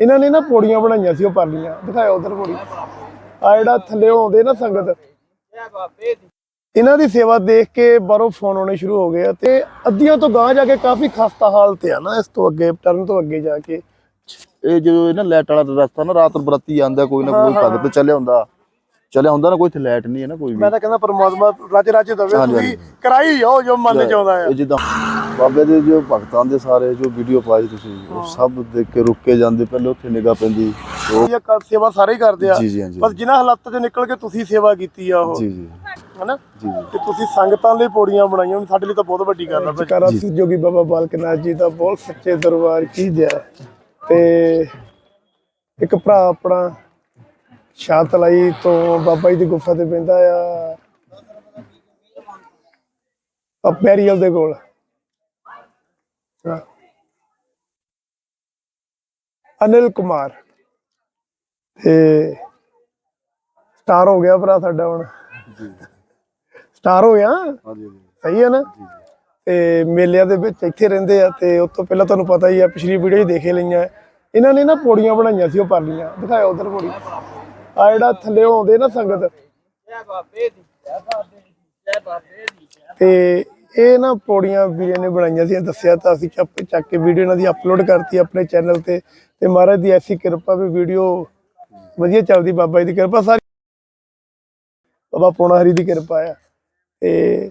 ਇਹਨਾਂ ਨੇ ਨਾ ਪੌੜੀਆਂ ਬਣਾਈਆਂ ਸੀ ਉਹ ਪਾਲੀਆਂ ਦਿਖਾਓ ਉਧਰ ਪੌੜੀ। ਆ ਜਿਹੜਾ ਥੱਲੇ ਆਉਂਦੇ ਨਾ ਸੰਗਤ ਇਹਨਾਂ ਦੀ ਸੇਵਾ ਦੇਖ ਕੇ ਬਾਹਰੋਂ ਫੋਨ ਆਉਣੇ ਸ਼ੁਰੂ ਹੋ ਗਏ ਤੇ ਅੱਧੀਆਂ ਤੋਂ ਗਾਂਹ ਜਾ ਕੇ ਕਾਫੀ ਖਸਤਾ ਹਾਲਤ ਆ ਨਾ ਇਸ ਤੋਂ ਅੱਗੇ ਟਰਨ ਤੋਂ ਅੱਗੇ ਜਾ ਕੇ। ਇਹ ਜਦੋਂ ਇਹ ਨਾ ਲਾਈਟ ਵਾਲਾ ਰਸਤਾ ਨਾ ਰਾਤ ਨੂੰ ਬਰਾਤੀ ਆਂਦਾ ਕੋਈ ਨਾ ਕੋਈ ਭਗਤ ਚੱਲਿਆ ਹੁੰਦਾ। ਚੱਲਿਆ ਹੁੰਦਾ ਨਾ ਕੋਈ ਇੱਥੇ ਲਾਈਟ ਨਹੀਂ ਹੈ ਨਾ ਕੋਈ ਵੀ ਮੈਂ ਤਾਂ ਕਹਿੰਦਾ ਪਰਮਾਤਮਾ ਰਾਜੇ ਰਾਜੇ ਦਵੇ ਤੁਸੀਂ ਕਰਾਈ ਜਾਓ ਜੋ ਮਨ ਚ ਆਉਂਦਾ ਇਹ ਜਿੱਦਾਂ ਬਾਬੇ ਦੇ ਜੋ ਭਗਤਾਂ ਦੇ ਸਾਰੇ ਜੋ ਵੀਡੀਓ ਪਾਈ ਤੁਸੀਂ ਉਹ ਸਭ ਦੇਖ ਕੇ ਰੁਕ ਕੇ ਜਾਂਦੇ ਪਹਿਲੇ ਉੱਥੇ ਨਿਗਾਹ ਪੈਂਦੀ। ਉਹ ਇਹ ਕ- ਸੇਵਾ ਸਾਰੇ ਹੀ ਕਰਦੇ ਆ। ਜੀ ਜੀ ਹਾਂਜੀ ਬਸ ਜਿਨ੍ਹਾਂ ਹਾਲਾਤਾਂ 'ਚ ਨਿਕਲ ਕੇ ਤੁਸੀਂ ਸੇਵਾ ਕੀਤੀ ਆ ਉਹ ਜੀ ਜੀ। ਹਨਾ? ਜੀ ਜੀ। ਤੇ ਤੁਸੀਂ ਸੰਗਤਾਂ ਲਈ ਪੌੜੀਆਂ ਬਣਾਈਆਂ ਸਾਡੇ ਲਈ ਤਾਂ ਬਹੁਤ ਵੱਡੀ ਗੱਲ ਆ ਜਕਾਰਾ ਸੀ ਜੋਗੀ ਬਾਬਾ ਬਾਲਕਨਾਥ ਜੀ ਦਾ ਬਹੁਤ ਸੱਚੇ ਦਰਬਾਰ ਕੀ ਜੈ ਤੇ ਇੱਕ ਭਰਾ ਆਪਣਾ ਸ਼ਾਤਲਾਈ ਤੋਂ ਬਾਬਾ ਜੀ ਦੀ ਗੁਫਾ ਤੇ ਪੈਂਦਾ ਆ। ਆ ਪੈਰੀਅਲ ਦੇ ਕੋਲ। ਹਾਂ। ਅਨਿਲ ਕੁਮਾਰ। ਤੇ ਸਟਾਰ ਹੋ ਗਿਆ ਭਰਾ ਸਾਡਾ ਹੁਣ। ਸਟਾਰ ਹੋ ਗਿਆ? ਹਾਂਜੀ ਸਹੀ ਹੈ ਨਾ? ਤੇ ਮੇਲਿਆਂ ਦੇ ਵਿੱਚ ਇੱਥੇ ਰਹਿੰਦੇ ਆ ਤੇ ਉਸ ਤੋਂ ਪਹਿਲਾਂ ਤੁਹਾਨੂੰ ਪਤਾ ਹੀ ਆ ਪਿਛਲੀ ਵੀਡੀਓ 'ਚ ਦੇਖੇ ਲਈਆਂ। ਇਹਨਾਂ ਨੇ ਨਾ ਪੌੜੀਆਂ ਬਣਾਈਆਂ ਸੀ ਉਹ ਪਾਲੀਆਂ ਦਿਖਾਓ ਉਧਰ ਪੌੜੀ। ਆ ਜਿਹੜਾ ਥੱਲੇ ਆਉਂਦੇ ਨਾ ਸੰਗਤ। ਤੇ ਇਹ ਨਾ ਪੌੜੀਆਂ ਵੀਰੇ ਨੇ ਬਣਾਈਆਂ ਸੀ ਦੱਸਿਆ ਤਾਂ ਅਸੀਂ ਚੱਪ ਚੱਕ ਕੇ ਵੀਡੀਓ ਇਹਨਾਂ ਦੀ ਅਪਲੋਡ ਕਰਤੀ ਆਪਣੇ ਚੈਨਲ ਤੇ। ਤੇ ਮਹਾਰਾਜ ਦੀ ਐਸੀ ਕਿਰਪਾ ਵੀ ਵੀਡੀਓ ਵਧੀਆ ਚੱਲਦੀ, ਬਾਬਾ ਜੀ ਦੀ ਕਿਰਪਾ ਸਾਰੀ ਬਾਬਾ ਪੋਣਾ ਹਰੀ ਦੀ ਕਿਰਪਾ ਆ। ਤੇ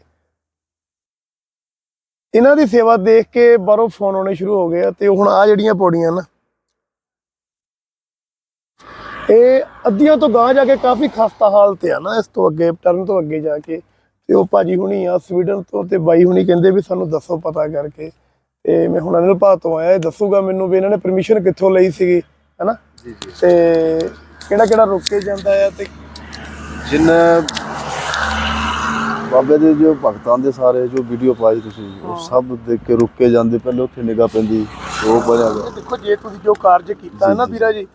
ਇਹਨਾਂ ਦੀ ਸੇਵਾ ਦੇਖ ਕੇ ਬਾਹਰੋਂ ਫੋਨ ਆਉਣੇ ਸ਼ੁਰੂ ਹੋ ਗਏ ਆ ਤੇ ਹੁਣ ਆ ਜਿਹੜੀਆਂ ਪੌੜੀਆਂ ਨਾ, ਇਹ ਅੱਧੀਆਂ ਤੋਂ ਗਾਂਹ ਜਾ ਕੇ ਕਾਫੀ ਖਸਤਾ ਹਾਲਤ ਆ ਨਾ, ਇਸ ਤੋਂ ਅੱਗੇ ਟਰਨ ਤੋਂ ਅੱਗੇ ਜਾ ਕੇ। ਤੇ ਉਹ ਭਾਜੀ ਹੁਣੀ ਆ ਸਵੀਡਨ ਤੋਂ ਤੇ ਬਾਈ ਹੁਣੀ ਕਹਿੰਦੇ ਵੀ ਸਾਨੂੰ ਦੱਸੋ ਪਤਾ ਕਰਕੇ। ਤੇ ਮੈਂ ਹੁਣ ਅਨਿਲ ਭਾ ਤੋਂ ਆਇਆ ਇਹ ਦੱਸੂਗਾ ਮੈਨੂੰ ਵੀ ਇਹਨਾਂ ਨੇ ਪਰਮਿਸ਼ਨ ਕਿੱਥੋਂ ਲਈ ਸੀਗੀ ਹੈਨਾ? ਜੀ ਜੀ। ਤੇ ਕਿਹੜਾ ਕਿਹੜਾ ਰੁਕ ਕੇ ਜਾਂਦਾ ਆ ਤੇ ਜਿੰਨੇ ਬਾਬੇ ਦੇ ਜੋ ਭਗਤਾਂ ਦੇ ਸਾਰੇ ਜੋ ਵੀਡੀਓ ਪਾਈ ਤੁਸੀਂ ਉਹ ਸਭ ਦੇਖ ਕੇ ਰੁਕ ਕੇ ਜਾਂਦੇ ਪਹਿਲੇ ਉੱਥੇ ਨਿਗਾਹ ਪੈਂਦੀ ਉਹ ਬਣਿਆ ਗਿਆ ਦੇਖੋ ਜੇ ਤੁਸੀਂ ਜੋ ਕਾਰਜ ਕੀਤਾ ਹੈ ਨਾ ਵੀਰਾ ਜੀ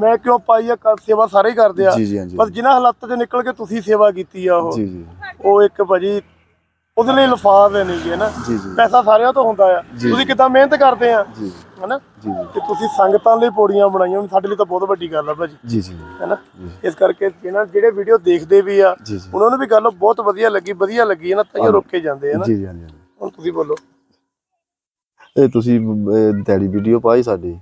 ਮੈਂ ਕਿਉਂ ਪਾਈ ਆ? ਸੇਵਾ ਸਾਰੇ ਹੀ ਕਰਦੇ ਆ। ਬਸ ਜਿਨ੍ਹਾਂ ਹਾਲਾਤਾਂ 'ਚ ਨਿਕਲ ਕੇ ਤੁਸੀਂ ਸੇਵਾ ਕੀਤੀ ਆ ਉਹ। ਜੀ ਜੀ। ਉਹ ਇੱਕ ਭਾਜੀ ਉਹਦੇ ਲਈ ਲਫਾਜ਼ ਨਹੀਂ ਜੀ ਨਾ? ਪੈਸਾ ਸਾਰਿਆਂ ਤੋਂ ਹੁੰਦਾ ਆ। ਤੁਸੀਂ ਕਿਦਾਂ ਮਿਹਨਤ ਕਰਦੇ ਆ ਹਨਾ ਤੇ ਤੁਸੀਂ ਸੰਗਤਾਂ ਲਈ ਪੌੜੀਆਂ ਬਣਾਈਆਂ ਸਾਡੇ ਲਈ ਤਾਂ ਬਹੁਤ ਵੱਡੀ ਗੱਲ ਆ ਭਾਜੀ। ਜੀ ਜੀ। ਹੈਨਾ ਇਸ ਕਰਕੇ ਜਿਹਨਾਂ ਜਿਹੜੇ ਵੀਡੀਓ ਦੇਖਦੇ ਵੀ ਆ ਉਹਨਾਂ ਨੂੰ ਵੀ ਗੱਲ ਬਹੁਤ ਵਧੀਆ ਲੱਗੀ ਵਧੀਆ ਲੱਗੀ ਹੈ ਨਾ ਤਾਂ ਹੀ ਰੁਕ ਕੇ ਜਾਂਦੇ ਆ ਨਾ। ਜੀ ਜੀ ਹਾਂਜੀ। ਹੁਣ ਤੁਸੀਂ ਬੋਲੋ। ਇਹ ਤੁਸੀਂ ਦਿਹਾੜੀ ਵੀਡੀਓ ਪਾਈ ਸਾਡੀ।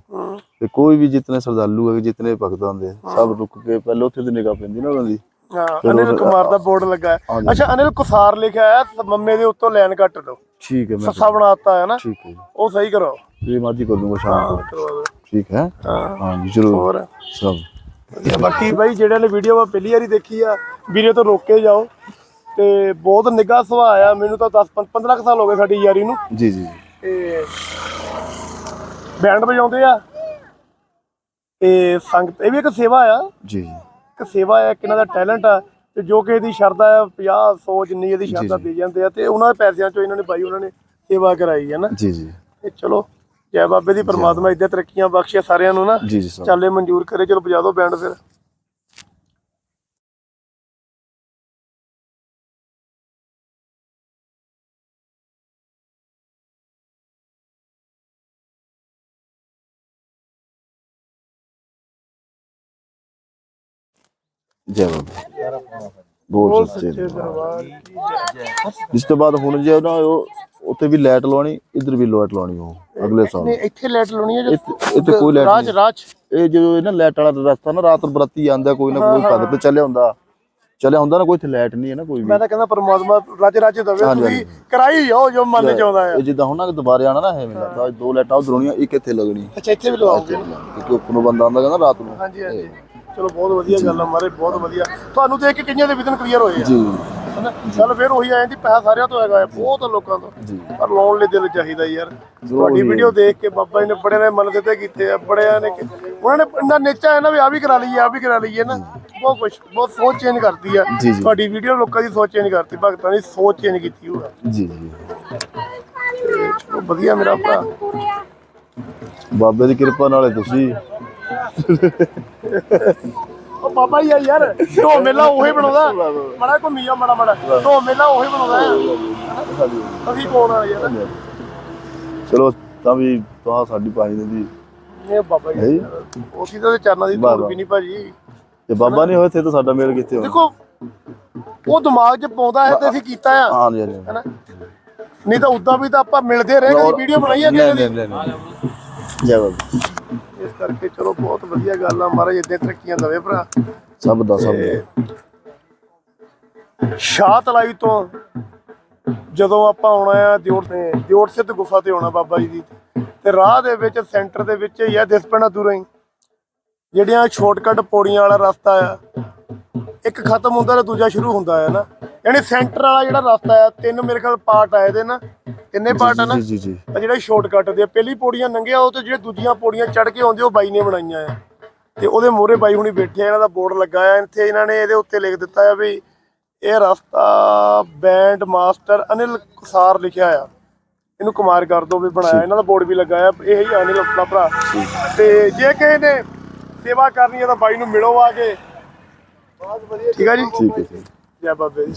ਤੇ ਕੋਈ ਵੀ ਜਿਤਨੇ ਸਰਦਾਲੂ ਹੈ ਜਿਤਨੇ ਭਗਤ ਹੁੰਦੇ ਸਭ ਰੁਕ ਕੇ ਪਹਿਲੇ ਉੱਥੇ ਤੇ ਨਿਗਾਹ ਪੈਂਦੀ ਨਾ ਉਹਨਾਂ ਦੀ। ਹਾਂ ਅਨਿਲ ਕੁਮਾਰ ਦਾ ਬੋਰਡ ਲੱਗਾ ਹੈ। ਅੱਛਾ ਅਨਿਲ ਕੁਸਾਰ ਲਿਖਿਆ ਹੈ ਮੰਮੇ ਦੇ ਉੱਤੋਂ ਲਾਈਨ ਕੱਟ ਦਿਓ। ਠੀਕ ਹੈ ਮੈਂ ਸੱਸਾ ਬਣਾਤਾ ਹੈ ਨਾ। ਠੀਕ ਹੈ ਉਹ ਸਹੀ ਕਰੋ। ਜੀ ਮਾਦੀ ਕਰ ਦੂੰਗਾ ਸ਼ਾਮ ਦਿਓ। ਠੀਕ ਹੈ? ਹਾਂ। ਜ਼ਰੂਰ। ਹੋਰ? ਸਭ। ਬਾਕੀ ਬਾਈ ਜਿਹੜਿਆਂ ਨੇ ਵੀਡੀਓ ਮੈਂ ਪਹਿਲੀ ਵਾਰੀ ਦੇਖੀ ਆ ਵੀਡੀਓ ਤੋਂ ਰੋਕ ਕੇ ਜਾਓ। ਤੇ ਬਹੁਤ ਨਿੱਘਾ ਸੁਭਾਅ ਆ। ਮੈਨੂੰ ਤਾਂ 10 15 ਕੁ ਸਾਲ ਹੋ ਗਏ ਸਾਡੀ ਯਾਰੀ ਨੂੰ। ਜੀ ਜੀ। ਤੇ ਬੈਂਡ ਵਜਾਉਂਦੇ ਆ। ਤੇ ਸੰਗਤ ਇਹ ਵੀ ਇੱਕ ਸੇਵਾ ਆ। ਜੀ ਜੀ। ਇੱਕ ਸੇਵਾ ਆ ਇੱਕ ਇਹਨਾਂ ਦਾ ਟੈਲੈਂਟ ਆ ਤੇ ਜੋ ਕਿ ਇਹਦੀ ਸ਼ਰਧਾ ਆ 50 100 ਜਿੰਨੀ ਇਹਦੀ ਸ਼ਰਧਾ ਦੇ ਜਾਂਦੇ ਆ ਤੇ ਉਹਨਾਂ ਦੇ ਪੈਸਿਆਂ ਚੋਂ ਇਹਨਾਂ ਨੇ ਬਾਈ ਉਹਨਾਂ ਨੇ ਸੇਵਾ ਕਰਾਈ ਹੈ ਨਾ। ਜੀ ਜੀ। ਤੇ ਚਲੋ ਜੈ ਬਾਬੇ ਦੀ ਪਰਮਾਤਮਾ ਇੱਦਾਂ ਤਰੱਕੀਆਂ ਬਖਸ਼ੇ ਸਾਰਿਆਂ ਨੂੰ ਨਾ। ਚਾਲੇ ਮਨਜ਼ੂਰ ਕਰੇ ਚਲੋ ਵਜਾ ਦਿਓ ਬੈਂਡ ਫਿਰ। ਜੈ ਬਾਬਾ। ਬੋਲ ਸੱਚੇ ਸੱਚੇ ਦਰਬਾਰ। ਕੀ ਜੈ। ਇਸ ਤੋਂ ਬਾਅਦ ਹੁਣ ਜੇ ਨਾ ਉਹ ਉੱਥੇ ਵੀ ਲਾਈਟ ਲਾਉਣੀ ਇੱਧਰ ਵੀ ਲਾਈਟ ਲਾਉਣੀ ਉਹ ਅਗਲੇ ਸਾਲ। ਨਹੀਂ ਇੱਥੇ ਲਾਈਟ ਲਾਉਣੀ ਹੈ ਇੱਥੇ ਇੱਥੇ ਕੋਈ ਲਾਈਟ ਰਾਜ ਨਹੀਂ। ਰਾਜ? ਇਹ ਜਦੋਂ ਇਹ ਨਾ ਲਾਈਟ ਵਾਲਾ ਰਸਤਾ ਨਾ ਰਾਤ ਨੂੰ ਬਰਾਤੀ ਆਂਦਾ ਕੋਈ ਨਾ ਕੋਈ ਭਗਤ ਚੱਲਿਆ ਹੁੰਦਾ। ਚੱਲਿਆ ਹੁੰਦਾ ਨਾ ਕੋਈ ਇੱਥੇ ਲਾਈਟ ਨਹੀਂ ਹੈ ਨਾ ਕੋਈ ਵੀ। ਮੈਂ ਤਾਂ ਕਹਿੰਦਾ ਪਰਮਾਤਮਾ ਰਾਜ ਰਾਜ ਦਵੇ ਹਾਂਜੀ, ਤੁਸੀਂ ਕਰਾਈ ਜਾਓ ਜੋ ਮਨ ਚ ਆਉਂਦਾ ਆ ਇਹ ਜਿੱਦਾਂ ਹੁਣ ਨਾ ਕਿ ਦੁਬਾਰੇ ਆਣਾ ਨਾ ਇਹ ਮੈਨੂੰ ਲੱਗਦਾ ਦੋ ਲਾਈਟਾਂ ਉਧਰ ਹੋਣੀਆਂ ਇੱਕ ਇੱਥੇ ਲੱਗਣੀ। ਅੱਛਾ ਇੱਥੇ ਵੀ ਲਵਾਓਗੇ ਕਿਉਂਕਿ ਉੱਪਰ ਬੰਦਾ ਆਂਦਾ ਕਹਿੰਦਾ ਰਾਤ ਨੂੰ। ਹਾਂਜੀ ਹਾਂਜੀ। ਚਲੋ ਬਹੁਤ ਵਧੀਆ ਗੱਲ ਆ ਮਾਰੇ ਬਹੁਤ ਵਧੀਆ। ਤੁਹਾਨੂੰ ਦੇਖ ਕੇ ਕਈਆਂ ਦੇ ਵਿਦਨ ਕਲੀਅਰ ਹੋਏ ਆ। ਜੀ। ਹਨਾ? ਚੱਲ ਫਿਰ ਉਹੀ ਆ ਜਾਂਦੀ ਪੈਸਾ ਸਾਰਿਆਂ ਤੋਂ ਹੈਗਾ ਆ ਬਹੁਤ ਲੋਕਾਂ ਤੋਂ। ਜੀ। ਪਰ ਲਾਉਣ ਲਈ ਦਿਲ ਚਾਹੀਦਾ ਯਾਰ। ਤੁਹਾਡੀ ਵੀਡੀਓ ਦੇਖ ਕੇ ਬਾਬਾ ਜੀ ਨੇ ਬੜੇ ਨੇ ਮਨ ਦਿੱਤੇ ਕੀਤੇ ਆ ਬੜਿਆਂ ਨੇ ਕਿ- ਉਹਨਾਂ ਨੇ ਇੰਨਾ ਨੇਚਾ ਹੈ ਨਾ ਵੀ ਆ ਵੀ ਕਰਾ ਲਈਏ ਆ ਵੀ ਕਰਾ ਲਈਏ ਨਾ। ਬਹੁਤ ਕੁਝ ਬਹੁਤ ਸੋਚ ਚੇਂਜ ਕਰਦੀ ਆ। ਜੀ, ਜੀ। ਤੁਹਾਡੀ ਵੀਡੀਓ ਲੋਕਾਂ ਦੀ ਸੋਚ ਚੇਂਜ ਕਰਤੀ ਭਗਤਾਂ ਦੀ ਸੋਚ ਚੇਂਜ ਕੀਤੀ ਹੋਊ। ਜੀ ਜੀ। ਚਲੋ ਵਧੀਆ ਮੇਰਾ ਭਰਾ। ਬਾਬੇ ਦੀ ਕਿਰਪਾ ਨਾਲੇ ਤੁਸੀਂ। ਉਹ ਬਾਬਾ ਹੀ ਆ ਯਾਰ ਢੋ ਮੇਲਾ ਉਹੀ ਬਣਾਉਂਦਾ। ਮੜਾ ਘੁੰਮੀ ਜਾ ਮੜਾ ਮੜਾ। ਢੋ ਮੇਲਾ ਉਹੀ ਬਣਾਉਂਦਾ ਆ। ਅਸੀਂ ਕੋਣ ਆ ਯਾਰ? ਚਲੋ ਤਾਂ ਵੀ ਤਾਂ ਸਾਡੀ ਪਾਈ ਦੀ ਇਹ ਬਾਬਾ ਜੀ। ਉਸੀ ਤਾਂ ਚਰਨਾਂ ਦੀ ਧੂੜ। ਵੀ ਨਹੀਂ ਭਾਜੀ। ਬਾਬਾ ਨਹੀਂ ਹੋਏ ਤੇ ਤਾਂ ਸਾਡਾ ਮੇਲ ਕਿੱਥੇ ਹੋਣਾ ਦੇਖੋ ਉਹ ਦਿਮਾਗ 'ਚ ਪਾਉਂਦਾ ਹੈ ਤੇ ਅਸੀਂ ਕੀਤਾ ਆ। ਹਾਂ ਜੀ ਹਾਂ ਨਹੀਂ ਤਾਂ ਉਦਾਂ ਵੀ ਤਾਂ ਆਪਾਂ ਮਿਲਦੇ ਰਹੇ ਕਦੀ ਵੀਡੀਓ ਬਣਾਈ ਨਹੀਂ ਕਿਸੇ ਦੀ ਜੈ ਬਾਬਾ। ਕਰਕੇ ਚਲੋ ਬਹੁਤ ਵਧੀਆ ਗੱਲ ਆ ਮਹਾਰਾਜ ਇਦਾਂ ਤਰੱਕੀਆਂ ਦੇਵੇ ਭਰਾ। ਸਭ ਦਾ ਸਭ ਦਾ। ਸ਼ਾਹ ਤਲਾਈ ਤੋਂ ਜਦੋਂ ਆਪਾਂ ਆਉਣਾ ਆ ਦਿਓੜ ਤੇ ਦਿਓੜ ਸਿੱਧ ਗੁਫਾ ਤੇ ਆਉਣਾ ਬਾਬਾ ਜੀ ਦੀ। ਤੇ ਰਾਹ ਦੇ ਵਿੱਚ ਸੈਂਟਰ ਦੇ ਵਿੱਚ ਹੀ ਆ ਦਿਸ ਪੈਣਾ ਦੂਰੋਂ ਹੀ। ਜਿਹੜੀਆਂ ਸ਼ਾਰਟਕਟ ਪੌੜੀਆਂ ਵਾਲਾ ਰਸਤਾ ਆ ਇੱਕ ਖਤਮ ਹੁੰਦਾ ਤੇ ਦੂਜਾ ਸ਼ੁਰੂ ਹੁੰਦਾ ਆ ਨਾ। ਯਾਨੀ ਸੈਂਟਰ ਵਾਲਾ ਜਿਹੜਾ ਰਸਤਾ ਆ ਤਿੰਨ ਮੇਰੇ ਖਿਆਲ ਪਾਰਟ ਆਏ ਦੇ ਨਾ। ਕਿੰਨੇ ਪਾਰਟ ਆ ਨਾ? ਜੀ ਜੀ। ਜੀ ਆ ਜਿਹੜੇ ਸ਼ਾਰਟਕਟ ਦੇ ਆ, ਪਹਿਲੀ ਪੌੜੀਆਂ ਲੰਘਿਆ ਉਹ ਤੇ ਜਿਹੜੇ ਦੂਜੀਆਂ ਪੌੜੀਆਂ ਚੜ ਕੇ ਆਉਂਦੇ ਉਹ ਬਾਈ ਨੇ ਬਣਾਈਆਂ ਆ। ਤੇ ਉਹਦੇ ਮੋਹਰੇ ਬਾਈ ਹੁਣੀ ਬੈਠੇ ਆ ਇਹਨਾਂ ਦਾ ਬੋਰਡ ਲੱਗਾ ਆ। ਇੱਥੇ ਇਹਨਾਂ ਨੇ ਇਹਦੇ ਉੱਤੇ ਲਿਖ ਦਿੱਤਾ ਆ ਵੀ ਇਹ ਰਸਤਾ ਬੈਂਡ ਮਾਸਟਰ ਅਨਿਲ ਕੁਸਾਰ ਲਿਖਿਆ ਆ। ਇਹਨੂੰ ਕੁਮਾਰ ਕਰ ਦੋ ਵੀ ਬਣਾਇਆ। ਇਹਨਾਂ ਦਾ ਬੋਰਡ ਵੀ ਲੱਗਾ ਆ। ਇਹ ਹੀ ਅਨਿਲ ਆਪਣਾ ਭਰਾ। ਤੇ ਜੇ ਕਿਸੇ ਨੇ ਸੇਵਾ ਕਰਨੀ ਹੈ ਤਾਂ ਬਾਈ ਨੂੰ ਮਿਲੋ ਆ ਕੇ। ਠੀਕ ਆ ਜੀ। ਠੀਕ ਹੈ ਹੈ। ਜੈ ਬਾਬੇ ਦੀ